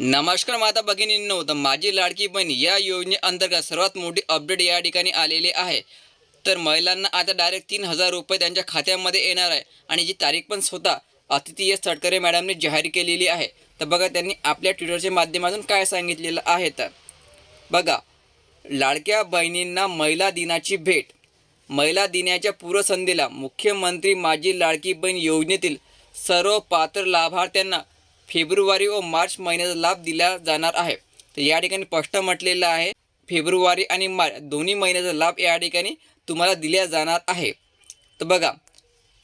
नमस्कार माता भगिनींनो तर माझी लाडकी बहीण या योजनेअंतर्गत सर्वात मोठी अपडेट या ठिकाणी आलेली आहे. तर महिलांना आता डायरेक्ट तीन हजार रुपये त्यांच्या खात्यामध्ये येणार आहे. आणि जी तारीख पण स्वतः अतिथी एस तटकरे मॅडमने जाहीर केलेली आहे. तर बघा त्यांनी आपल्या ट्विटरच्या माध्यमातून काय सांगितलेलं आहे तर. बघा लाडक्या बहिणींना महिला दिनाची भेट. महिला दिनाच्या पूर्वसंध्येला मुख्यमंत्री माझी लाडकी बहीण योजनेतील सर्व पात्र लाभार्थ्यांना फेब्रुवारी व मार्च महिन्याचा लाभ दिला जाणार आहे. तर या ठिकाणी स्पष्ट म्हटलेलं आहे फेब्रुवारी आणि मार्च दोन्ही महिन्याचा लाभ या ठिकाणी तुम्हाला दिला जाणार आहे. तर बघा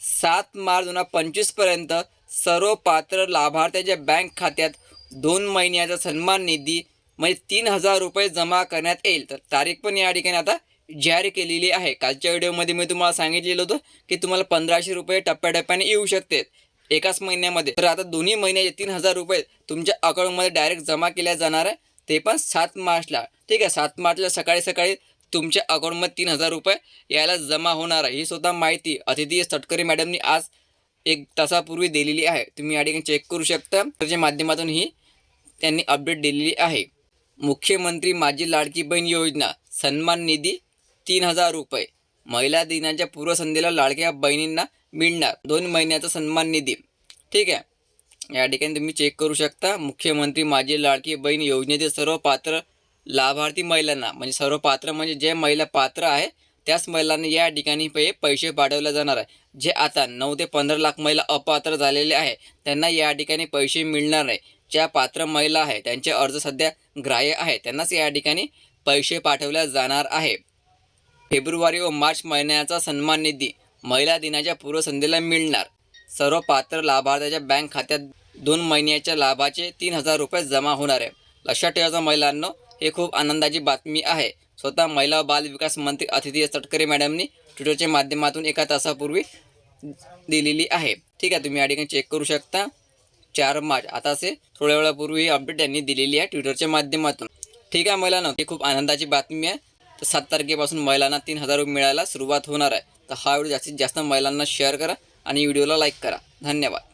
सात मार्च दोन हजार पंचवीसपर्यंत सर्व पात्र लाभार्थ्याच्या बँक खात्यात दोन महिन्याचा सन्मान निधी म्हणजे तीन हजार रुपये जमा करण्यात येईल. तर तारीख पण या ठिकाणी आता जाहीर केलेली आहे. कालच्या व्हिडिओमध्ये मी तुम्हाला सांगितलेलं होतं की तुम्हाला पंधराशे रुपये टप्प्याटप्प्याने येऊ शकते. एकाच महिन्यामध्ये. तर आता दोन्ही महिन्याचे तीन हजार रुपये तुमच्या अकाउंटमध्ये डायरेक्ट जमा केल्या जाणार आहे. ते पण सात मार्चला. ठीक आहे सात मार्चला सकाळी सकाळी तुमच्या अकाउंटमध्ये तीन हजार रुपये यायला जमा होणार आहे. ही स्वतः माहिती अतिथी तटकरे मॅडमनी आज एक तासापूर्वी दिलेली आहे. तुम्ही या ठिकाणी चेक करू शकता. त्याच्या माध्यमातून ही त्यांनी अपडेट दिलेली आहे. मुख्यमंत्री माझी लाडकी बहीण योजना सन्मान निधी तीन हजार रुपये. महिला दिनाच्या पूर्वसंध्येला लाडक्या बहिणींना मिळणार. दोन महिन्याचा सन्मान निधी. ठीक आहे? या ठिकाणी तुम्ही चेक करू शकता. मुख्यमंत्री माझी लाडकी बहीण योजनेतील सर्व पात्र लाभार्थी महिलांना. म्हणजे सर्व पात्र म्हणजे जे महिला पात्र आहे त्याच महिलांना या ठिकाणी पे पैसे पाठवले जाणार आहे. जे आता नऊ ते पंधरा लाख महिला अपात्र झालेले आहे त्यांना या ठिकाणी पैसे मिळणार नाही. ज्या पात्र महिला आहे त्यांचे अर्ज सध्या ग्राह्य आहे त्यांनाच या ठिकाणी पैसे पाठवले जाणार आहे. फेब्रुवारी व मार्च महिन्याचा सन्मान निधी. महिला दिनाच्या पूर्वसंध्येला मिळणार. सर्व पात्र लाभार्थ्याच्या बँक खात्यात दोन महिन्याच्या लाभाचे तीन हजार रुपये जमा होणार आहे. लक्षात ठेवायचं महिलांनो हे खूप आनंदाची बातमी आहे. स्वतः महिला बाल विकास मंत्री अतिथी तटकरे मॅडमनी ट्विटरच्या माध्यमातून एका तासापूर्वी दिलेली आहे. ठीक आहे तुम्ही या ठिकाणी चेक करू शकता. चार मार्च आता थोड्या वेळापूर्वी ही अपडेट त्यांनी दिलेली आहे ट्विटरच्या माध्यमातून. ठीक आहे महिलांना ही खूप आनंदाची बातमी आहे. तर सात तारखेपासून महिलांना तीन हजार रुपये मिळायला सुरुवात होणार आहे. तर हा व्हिडिओ जास्तीत जास्त महिलांना शेअर करा आणि व्हिडिओला लाईक करा. धन्यवाद.